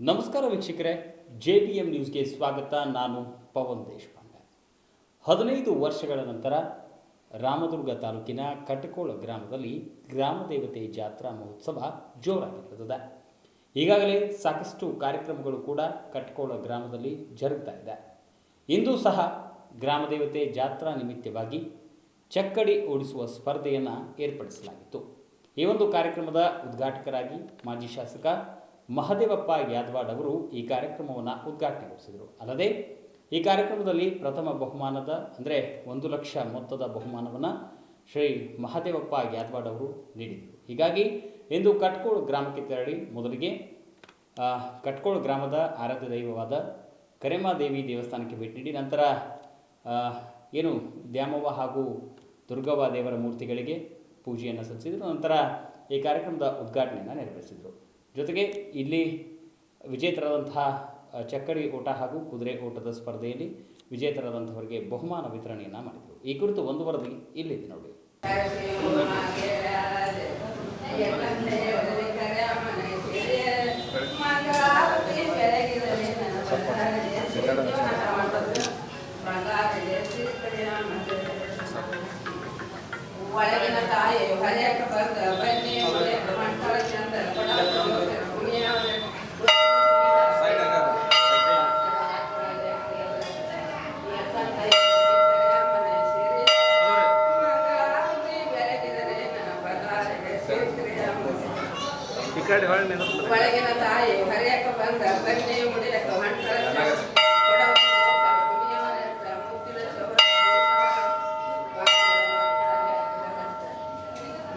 ನಮಸ್ಕಾರ ವೀಕ್ಷಕರೇ, J B M ನ್ಯೂಸ್ಗೆ ಸ್ವಾಗತ. ನಾನು ಪವನ್ ದೇಶಪಾಂಡೆ. ಹದಿನೈದು ವರ್ಷಗಳ ನಂತರ ರಾಮದುರ್ಗ ತಾಲೂಕಿನ ಕಟಕೋಳ ಗ್ರಾಮದಲ್ಲಿ ಗ್ರಾಮ ದೇವತೆ ಜಾತ್ರಾ ಮಹೋತ್ಸವ ಜೋರಾಗಿ ನಡೆದಿದೆ ಈಗಾಗಲೇ ಸಾಕಷ್ಟು ಕಾರ್ಯಕ್ರಮಗಳು ಕೂಡ ಕಟಕೋಳ ಗ್ರಾಮದಲ್ಲಿ ಜರುಗ್ತಾ ಇದೆ. ಇಂದು ಸಹ ಗ್ರಾಮ ದೇವತೆ ಜಾತ್ರಾ ನಿಮಿತ್ತವಾಗಿ ಚಕ್ಕಡಿ ಓಡಿಸುವ ಸ್ಪರ್ಧೆಯನ್ನು ಏರ್ಪಡಿಸಲಾಗಿತ್ತು. ಈ ಒಂದು ಕಾರ್ಯಕ್ರಮದ ಉದ್ಘಾಟಕರಾಗಿ ಮಾಜಿ ಶಾಸಕ ಮಹದೇವಪ್ಪ ಯಾದವಾಡ್ ಅವರು ಈ ಕಾರ್ಯಕ್ರಮವನ್ನು ಉದ್ಘಾಟನೆಗೊಳಿಸಿದರು. ಅಲ್ಲದೆ ಈ ಕಾರ್ಯಕ್ರಮದಲ್ಲಿ ಪ್ರಥಮ ಬಹುಮಾನದ ಅಂದರೆ ಒಂದು ಲಕ್ಷ ಮೊತ್ತದ ಬಹುಮಾನವನ್ನು ಶ್ರೀ ಮಹದೇವಪ್ಪ ಯಾದವಾಡ್ ಅವರು ನೀಡಿದರು. ಹೀಗಾಗಿ ಇಂದು ಕಟ್ಕೋಳು ಗ್ರಾಮಕ್ಕೆ ತೆರಳಿ ಮೊದಲಿಗೆ ಆ, ಕಟ್ಕೋಳು ಗ್ರಾಮದ ಆರಾಧ್ಯ ದೈವವಾದ ಕರೆಮಾದೇವಿ ದೇವಸ್ಥಾನಕ್ಕೆ ಭೇಟಿ ನೀಡಿ ನಂತರ ಏನು ದ್ಯಾಮವ್ವ ಹಾಗೂ ದುರ್ಗವ್ವ ದೇವರ ಮೂರ್ತಿಗಳಿಗೆ ಪೂಜೆಯನ್ನು ಸಲ್ಲಿಸಿದರು. ನಂತರ ಈ ಕಾರ್ಯಕ್ರಮದ ಉದ್ಘಾಟನೆಯನ್ನು ನೆರವೇರಿಸಿದರು. ಜೊತೆಗೆ ಇಲ್ಲಿ ವಿಜೇತರಾದಂತಹ ಚಕ್ಕಡಿ ಓಟ ಹಾಗೂ ಕುದುರೆ ಓಟದ ಸ್ಪರ್ಧೆಯಲ್ಲಿ ವಿಜೇತರಾದಂಥವರಿಗೆ ಬಹುಮಾನ ವಿತರಣೆಯನ್ನು ಮಾಡಿದರು. ಈ ಕುರಿತು ಒಂದು ವರದಿ ಇಲ್ಲಿದೆ ನೋಡಿ. ಒಳಗಿನ ತಾಯಿ ಬಂದ ಬನ್ನಿ ಒಳಗಿನ ತಾಯಿ ಹರಿಯಕ ಬಂದ ಬನ್ನಿ ಮುಡಿಯಕ ಚೌರ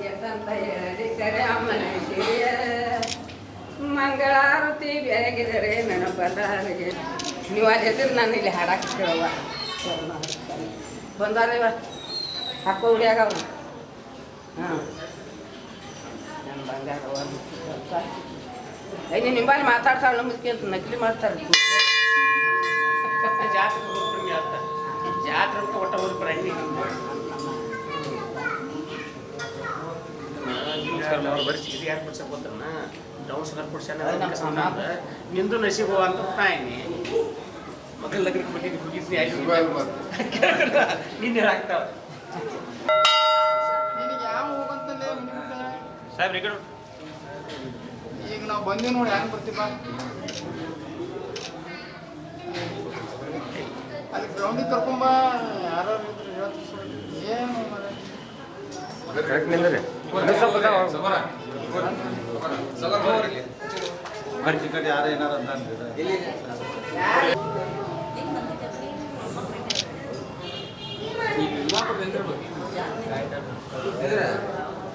ಎಂತ ಹೇಳಿ, ಕರೆ ಅಮ್ಮನ ಮಂಗಳಾರತಿ ಬೆಳಗಿದರೆ ನನ್ನ ಬಂದಾರಿಗೆ. ನೀವು ಅಲ್ಲಿ ನಾನು ಇಲ್ಲಿ ಹಾಡಕ್ಕೆ ಕೇಳುವ ಬಂದಾರ ಹಾಕೋ ಹುಡಿಯಾಗವ ಹಾಂ. ನನ್ನ ಬಂಗಾರ ಐದು ನಿಂಬಲ್ಲಿ ಮಾತಾಡ್ತಾಳೆ ಮುಖ್ಯ ಅಂತ ನಕಲಿ ಮಾಡ್ತಾರೆ ಜಾತ್ರೆ ಅಂತ. ಜಾತ್ರೆ ಕೊಟ್ಟ ಅವ್ರು ಇದು ಯಾರು ಕೊಡ್ಸ್ಯಾನ ನಿಂದು ನಸೀಬು ಅಂತ ತಾಯಿನಿ ಮಗನ ಲಗ್ನಕ್ಕೆ ಬಂದಿದ್ದು ನಿನ್ನೆ ಹಾಕ್ತಾವ. ಸಾಹೇಬ್ರಿ ನಿಮ್ಗೆ ಕಡೆ ನಾವು ಬಂದೀವಿ ನೋಡಿ ಹೆಂಗೆ ಬರ್ತೀವ ಅಲ್ಲಿ ಗ್ರೌಂಡಿಗೆ ಕರ್ಕೊಂಬ ಯಾರು ಏನು? ಕರೆಕ್ಟ್ ನಿಂದ್ರಿ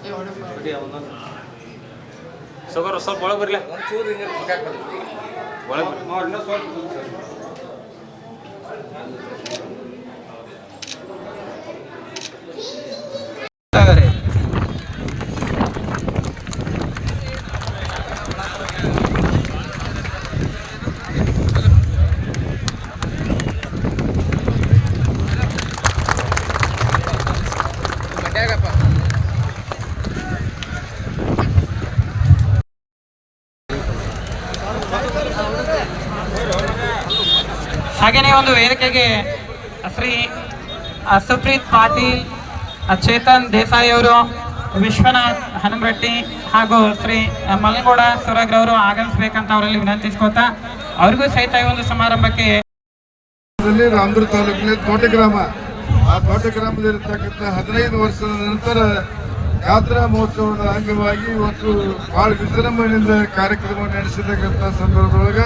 ಏ ಹೊಡಿಪ್ಪ. ಸೋಗರ್ ಸ್ವಲ್ಪ ಒಳಗೆ ಬರ್ಲಿ. ಒಳಗೆ ಹಾಗೆಯೇ ಒಂದು ವೇದಿಕೆಗೆ ಶ್ರೀ ಸುಪ್ರೀತ್ ಪಾಟೀಲ್ ಚೇತನ್ ದೇಸಾಯಿ ಅವರು ವಿಶ್ವನಾಥ್ ಹನುಮರಟ್ಟಿ ಹಾಗೂ ಶ್ರೀ ಅ, ಮಲ್ಗೋಡ ಸುರಗ್ರ ಅವರು ಆಗಮಿಸಬೇಕಂತ ಅವರಲ್ಲಿ ವಿನಂತಿಸ್ಕೋತಾ ಅವ್ರಿಗೂ ಸಹಿತ ಈ ಒಂದು ಸಮಾರಂಭಕ್ಕೆ ರಾಮದುರ್ ತಾಲೂಕಿನ ತೋಟ ಗ್ರಾಮ ಆ ತೋಟ ಗ್ರಾಮದಲ್ಲಿರ್ತಕ್ಕಂಥ ಹದಿನೈದು ವರ್ಷದ ನಂತರ ಯಾತ್ರಾ ಮಹೋತ್ಸವದ ಅಂಗವಾಗಿ ಇವತ್ತು ಬಹಳ ವಿಜೃಂಭಣೆಯಿಂದ ಕಾರ್ಯಕ್ರಮ ನಡೆಸಿರ್ತಕ್ಕಂಥ ಸಂದರ್ಭದೊಳಗ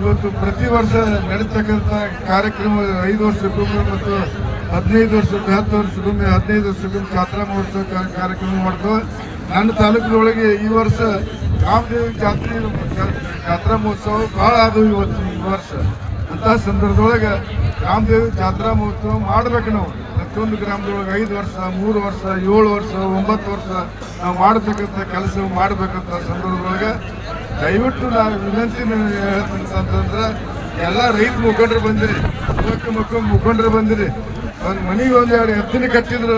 ಇವತ್ತು ಪ್ರತಿ ವರ್ಷ ನಡೀತಕ್ಕಂಥ ಕಾರ್ಯಕ್ರಮ ಐದು ವರ್ಷಕ್ಕೊಮ್ಮೆ ಮತ್ತು ಹದಿನೈದು ವರ್ಷಕ್ಕೆ, ಹತ್ತು ವರ್ಷಕ್ಕೊಮ್ಮೆ, ಹದಿನೈದು ವರ್ಷಕ್ಕೊಮ್ಮೆ ಜಾತ್ರಾ ಮಹೋತ್ಸವ ಕಾರ್ಯಕ್ರಮ ಮಾಡ್ತೇವೆ ನನ್ನ ತಾಲೂಕಿನೊಳಗೆ ಈ ವರ್ಷ ರಾಮದೇವಿ ಜಾತ್ರೆ ಜಾತ್ರಾ ಮಹೋತ್ಸವ ಭಾಳ ಆದವು ಇವತ್ತು ಈ ವರ್ಷ. ಅಂತ ಸಂದರ್ಭದೊಳಗೆ ರಾಮದೇವಿ ಜಾತ್ರಾ ಮಹೋತ್ಸವ ಮಾಡ್ಬೇಕು ನಾವು. ಪ್ರತಿಯೊಂದು ಗ್ರಾಮದೊಳಗೆ ಐದು ವರ್ಷ, ಮೂರು ವರ್ಷ, ಏಳು ವರ್ಷ, ಒಂಬತ್ತು ವರ್ಷ ನಾವು ಮಾಡತಕ್ಕಂಥ ಕೆಲಸ ಮಾಡಬೇಕಂತ ಸಂದರ್ಭದೊಳಗೆ ದಯವಿಟ್ಟು ನಾನು ವಿನಂತಿ ಅಂತಂದ್ರೆ ಎಲ್ಲ ರೈತ ಮುಖಂಡರು ಬಂದಿರಿ, ಯುವಕ ಮಕ್ಕಳು ಮುಖಂಡರು ಬಂದಿರಿ. ಒಂದು ಮನೆಗೆ ಒಂದು ಎರಡು ಎತ್ತಿನ ಕಟ್ಟಿದ್ರು,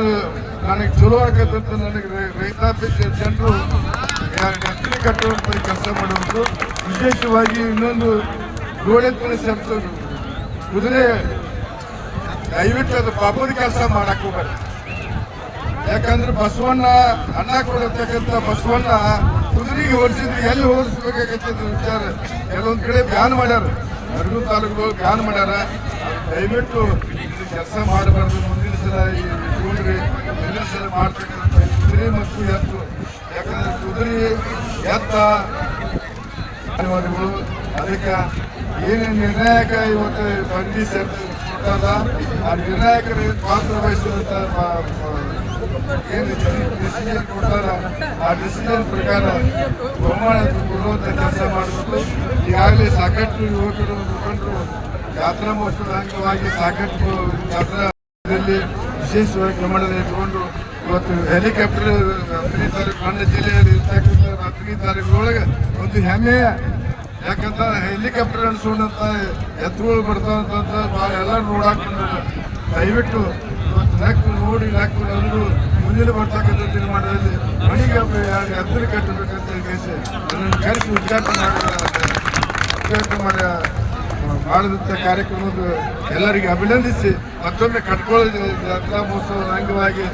ನನಗೆ ಚಲೋ ಆಗತ್ತಂತ ನನಗೆ ರೈತಾಪಿ ಜನರು ಎರಡು ಎತ್ತಿನ ಕಟ್ಟುವಂಥ ಕೆಲಸ ಮಾಡುವಂಥದ್ದು ವಿಶೇಷವಾಗಿ ಇನ್ನೊಂದು ಗೋಡೆತ್ತಿನ ಶಬ್ದ ಕುದುರೆ, ದಯವಿಟ್ಟು ಅದು ಪಾಪದ ಕೆಲಸ ಮಾಡಕ್ಕೆ ಹೋಗ್ಬಾರ್ದು ಯಾಕಂದ್ರೆ ಬಸವಣ್ಣ ಅನ್ನ ಕೊಡತಕ್ಕಂಥ ಬಸವಣ್ಣ ಕುದುರೆಗೆ ಓಡಿಸಿದ್ರೆ ಎಲ್ಲಿ ಓಡಿಸ್ಬೇಕಾಗತ್ತ ವಿಚಾರ. ಕೆಲವೊಂದ್ ಕಡೆ ಬ್ಯಾನ್ ಮಾಡ್ಯಾರ. ಎರಡು ತಾಲೂಕು ಬ್ಯಾನ್ ಮಾಡ್ಯಾರ. ದಯವಿಟ್ಟು ಕೆಲಸ ಮಾಡಬಾರ್ದು ಮುಂದಿನ ಸಲ ಈ ಕುದುರೆ ಮುಂದಿನ ಸಲ ಮಾಡ್ತಕ್ಕಂಥ ಕುದುರೆ ಮತ್ತು ಎತ್ತು ಯಾಕಂದ್ರೆ ಕುದುರೆ ಎತ್ತ ಧನ್ಯವಾದಗಳು ಅದಕ್ಕೆ ಏನೇನು ನಿರ್ಣಾಯಕ ಇವತ್ತು ಬಂಡಿ ಸೇರ್ತದೆ ಆ ನಿರ್ಣಾಯಕರಿಗೆ ಪಾತ್ರ ವಹಿಸಿದಂತ ಏನು ಡಿಸಿಷನ್ ಕೊಡ್ತಾರ ಆ ಡಿಸಿಷನ್ ಪ್ರಕಾರ ಬಹುಮಾನ ಕೊಡುವಂಥ ಕೆಲಸ ಮಾಡಬೇಕು ಈಗಾಗಲೇ ಸಾಕಷ್ಟು ಯುವಕರು ಮುಖಂಡರು ಯಾತ್ರಾ ಮಹೋತ್ಸವದ ಅಂಗವಾಗಿ ಸಾಕಷ್ಟು ಯಾತ್ರಾದಲ್ಲಿ ವಿಶೇಷವಾಗಿ ಗಮನದಲ್ಲಿ ಇಟ್ಕೊಂಡು ಇವತ್ತು ಹೆಲಿಕಾಪ್ಟರ್ ಹತ್ತನೇ ತಾರೀಕು ಮಂಡ್ಯ ಜಿಲ್ಲೆಯಲ್ಲಿ ಇರ್ತಕ್ಕಂಥ ಹತ್ತನೇ ತಾರೀಕು ಒಂದು ಹೆಮ್ಮೆಯ ಯಾಕಂತ ಹೆಲಿಕಾಪ್ಟರ್ ಅನ್ಸೋಣಂತ ಎತ್ತುಗಳು ಬರ್ತಾವಂತ ಭಾಳ ಎಲ್ಲ ನೋಡಾಕ್ ಬಂದ್ರು. ದಯವಿಟ್ಟು ನಕ್ಕು ನೋಡಿ ಲೆಕ್ಕ ನಂದು ಮುಂದಿನ ಬರ್ತಕ್ಕಂಥ ತೀರ್ಮಾನದಲ್ಲಿ ಮನೆಗೆ ಎತ್ತರ ಕಟ್ಟಬೇಕಂತ ಕೇಸಿ ನನ್ನ ಕರೆಸಿ ಉದ್ಘಾಟನೆ ಮಾಡಿದ್ದಾರೆ ಉದ್ಘಾಟನೆ ಮಾಡಿ ಮಾಡಿದಂಥ ಕಾರ್ಯಕ್ರಮದ ಎಲ್ಲರಿಗೆ ಅಭಿನಂದಿಸಿ ಮತ್ತೊಮ್ಮೆ ಕಟ್ಕೊಳ್ಳೋದು ಜಾತ್ರಾ ಮಹೋತ್ಸವದ ಅಂಗವಾಗಿ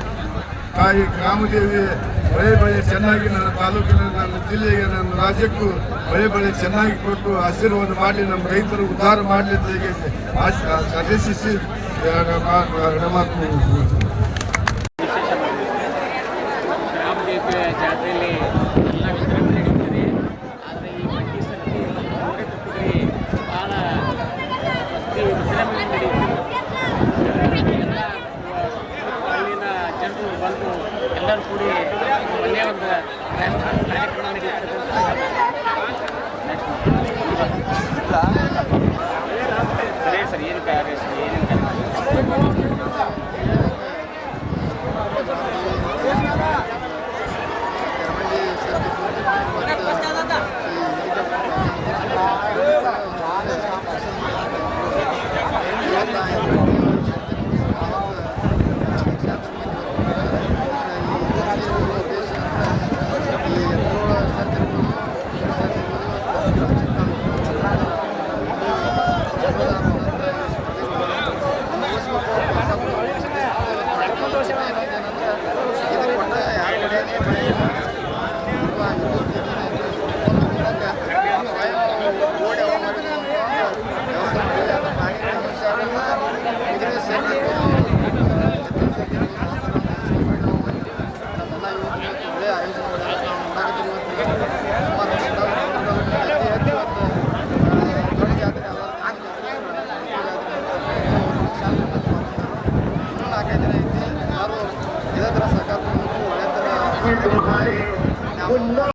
ತಾಯಿ ಗ್ರಾಮದೇವಿ ಬಳೆ ಬಳೆ ಚೆನ್ನಾಗಿ ನನ್ನ ತಾಲೂಕಿನ, ನನ್ನ ಜಿಲ್ಲೆಗೆ, ನನ್ನ ರಾಜ್ಯಕ್ಕೂ ಬಳೆ ಬಳೆ ಚೆನ್ನಾಗಿ ಕೊಟ್ಟು ಆಶೀರ್ವಾದ ಮಾಡಿ ನಮ್ಮ ರೈತರು ಉದ್ಧಾರ ಮಾಡಲಿ ಅಂತ ಹೇಗೆ ಆಶ್- ಆದೇಶಿಸಿ ನಮ್ಮ ಗ್ರಾಮ ದೇವತೆ ಜಾತ್ರೆಯಲ್ಲಿ ಎಲ್ಲ ವಿಜೃಂಭಣೆ ನಡೀತದೆ ಆದರೆ ಈ ಮಂಡಿ ಭಾಳ ಅತಿ ವಿಜೃಂಭಣೆ ಜನರು ಬಂದು ಎಲ್ಲರೂ ಕೂಡಿ ಒಂದು ಕಾರ್ಯಕ್ರಮ ಸರ್, ಏನು ಕಾರ್ಯ